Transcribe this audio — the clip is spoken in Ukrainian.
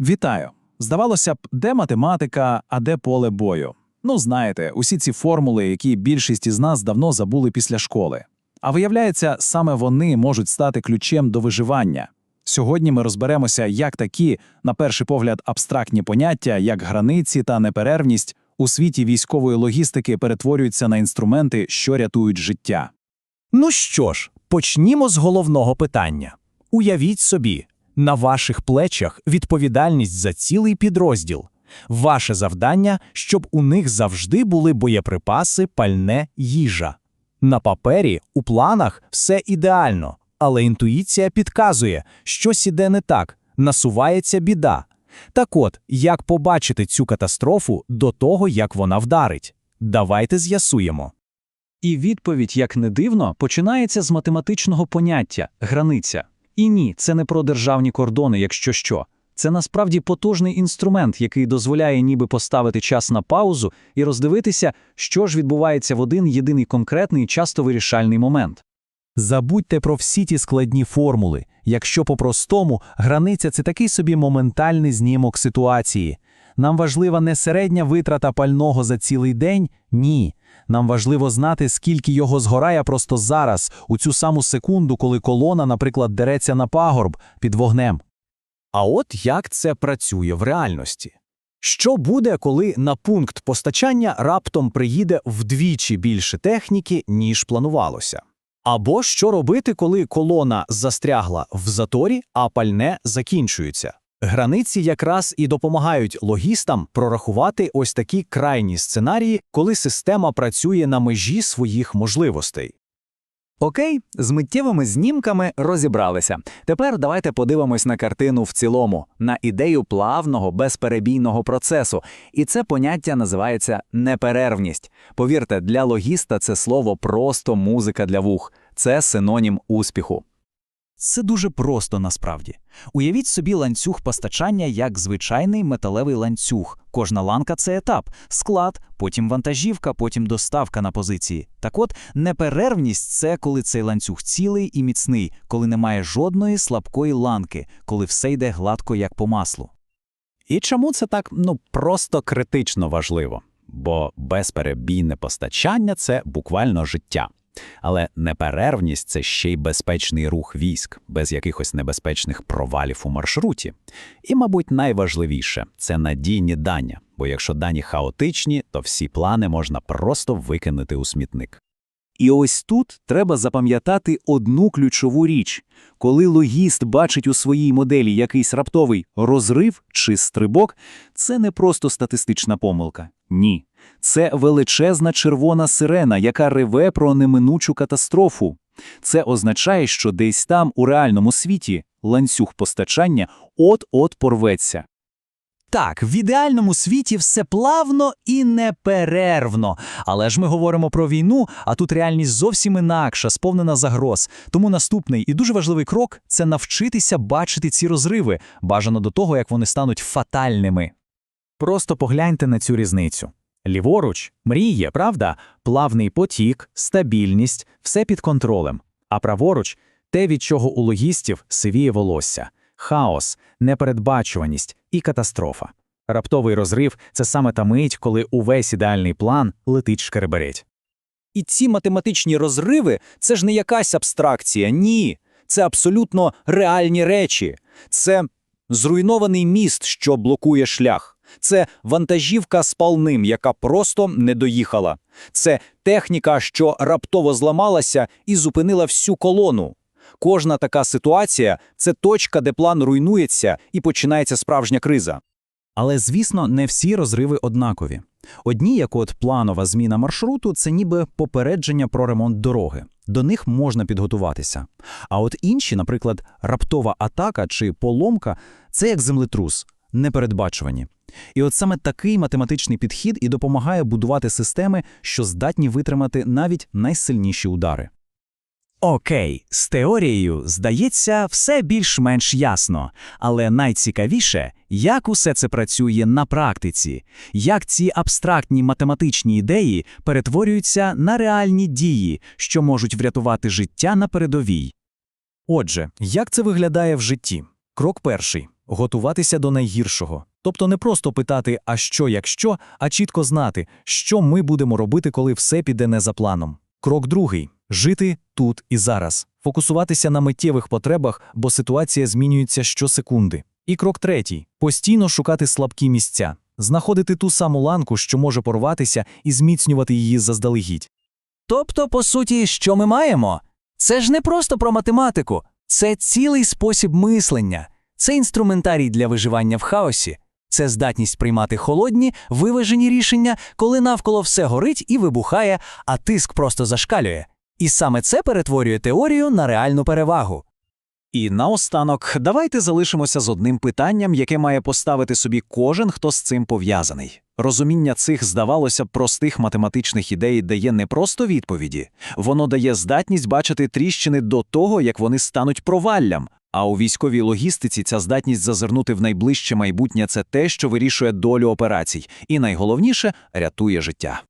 Вітаю! Здавалося б, де математика, а де поле бою? Ну, знаєте, усі ці формули, які більшість із нас давно забули після школи. А виявляється, саме вони можуть стати ключем до виживання. Сьогодні ми розберемося, як такі, на перший погляд, абстрактні поняття, як границі та неперервність, у світі військової логістики перетворюються на інструменти, що рятують життя. Ну що ж, почнімо з головного питання. Уявіть собі, на ваших плечах відповідальність за цілий підрозділ. Ваше завдання, щоб у них завжди були боєприпаси, пальне, їжа. На папері, у планах все ідеально, але інтуїція підказує, щось іде не так, насувається біда. Так от, як побачити цю катастрофу до того, як вона вдарить? Давайте з'ясуємо. І відповідь, як не дивно, починається з математичного поняття границя. І ні, це не про державні кордони, якщо що. Це насправді потужний інструмент, який дозволяє ніби поставити час на паузу і роздивитися, що ж відбувається в один єдиний конкретний часто вирішальний момент. Забудьте про всі ті складні формули. Якщо по-простому, границя це такий собі моментальний знімок ситуації. Нам важлива не середня витрата пального за цілий день, ні. Нам важливо знати, скільки його згорає просто зараз, у цю саму секунду, коли колона, наприклад, дереться на пагорб під вогнем. А от як це працює в реальності? Що буде, коли на пункт постачання раптом приїде вдвічі більше техніки, ніж планувалося? Або що робити, коли колона застрягла в заторі, а пальне закінчується? Границі якраз і допомагають логістам прорахувати ось такі крайні сценарії, коли система працює на межі своїх можливостей. Окей, з миттєвими знімками розібралися. Тепер давайте подивимось на картину в цілому, на ідею плавного, безперебійного процесу. І це поняття називається неперервність. Повірте, для логіста це слово просто музика для вух, це синонім успіху. Це дуже просто насправді. Уявіть собі ланцюг постачання як звичайний металевий ланцюг. Кожна ланка це етап, склад, потім вантажівка, потім доставка на позиції. Так от, неперервність це коли цей ланцюг цілий і міцний, коли немає жодної слабкої ланки, коли все йде гладко як по маслу. І чому це так ну просто критично важливо? Бо безперебійне постачання це буквально життя. Але неперервність це ще й безпечний рух військ, без якихось небезпечних провалів у маршруті. І, мабуть, найважливіше це надійні дані, бо якщо дані хаотичні, то всі плани можна просто викинути у смітник. І ось тут треба запам'ятати одну ключову річ. Коли логіст бачить у своїй моделі якийсь раптовий розрив чи стрибок, це не просто статистична помилка. Ні. Це величезна червона сирена, яка реве про неминучу катастрофу. Це означає, що десь там, у реальному світі, ланцюг постачання от-от порветься. Так, в ідеальному світі все плавно і неперервно. Але ж ми говоримо про війну, а тут реальність зовсім інакша, сповнена загроз. Тому наступний і дуже важливий крок це навчитися бачити ці розриви, бажано до того, як вони стануть фатальними. Просто погляньте на цю різницю. Ліворуч мріє, правда, плавний потік, стабільність, все під контролем. А праворуч те, від чого у логістів сивіє волосся, хаос, непередбачуваність і катастрофа. Раптовий розрив це саме та мить, коли увесь ідеальний план летить шкеребереть. І ці математичні розриви це ж не якась абстракція, ні. Це абсолютно реальні речі. Це зруйнований міст, що блокує шлях. Це вантажівка з палним, яка просто не доїхала. Це техніка, що раптово зламалася і зупинила всю колону. Кожна така ситуація це точка, де план руйнується і починається справжня криза. Але, звісно, не всі розриви однакові. Одні, як от планова зміна маршруту, це ніби попередження про ремонт дороги. До них можна підготуватися. А от інші, наприклад, раптова атака чи поломка це як землетрус, непередбачувані. І от саме такий математичний підхід і допомагає будувати системи, що здатні витримати навіть найсильніші удари. Окей, з теорією, здається, все більш-менш ясно, але найцікавіше, як усе це працює на практиці, як ці абстрактні математичні ідеї перетворюються на реальні дії, що можуть врятувати життя на передовій. Отже, як це виглядає в житті? Крок перший. готуватися до найгіршого. Тобто не просто питати, а що, якщо, а чітко знати, що ми будемо робити, коли все піде не за планом. Крок другий жити тут і зараз, фокусуватися на миттєвих потребах, бо ситуація змінюється щосекунди. І крок третій постійно шукати слабкі місця, знаходити ту саму ланку, що може порватися, і зміцнювати її заздалегідь. Тобто, по суті, що ми маємо? Це ж не просто про математику, це цілий спосіб мислення, це інструментарій для виживання в хаосі, це здатність приймати холодні, виважені рішення, коли навколо все горить і вибухає, а тиск просто зашкалює. І саме це перетворює теорію на реальну перевагу. І наостанок, давайте залишимося з одним питанням, яке має поставити собі кожен, хто з цим пов'язаний. Розуміння цих, здавалося б, простих математичних ідей дає не просто відповіді, воно дає здатність бачити тріщини до того, як вони стануть проваллям. А у військовій логістиці ця здатність зазирнути в найближче майбутнє це те, що вирішує долю операцій, і найголовніше рятує життя.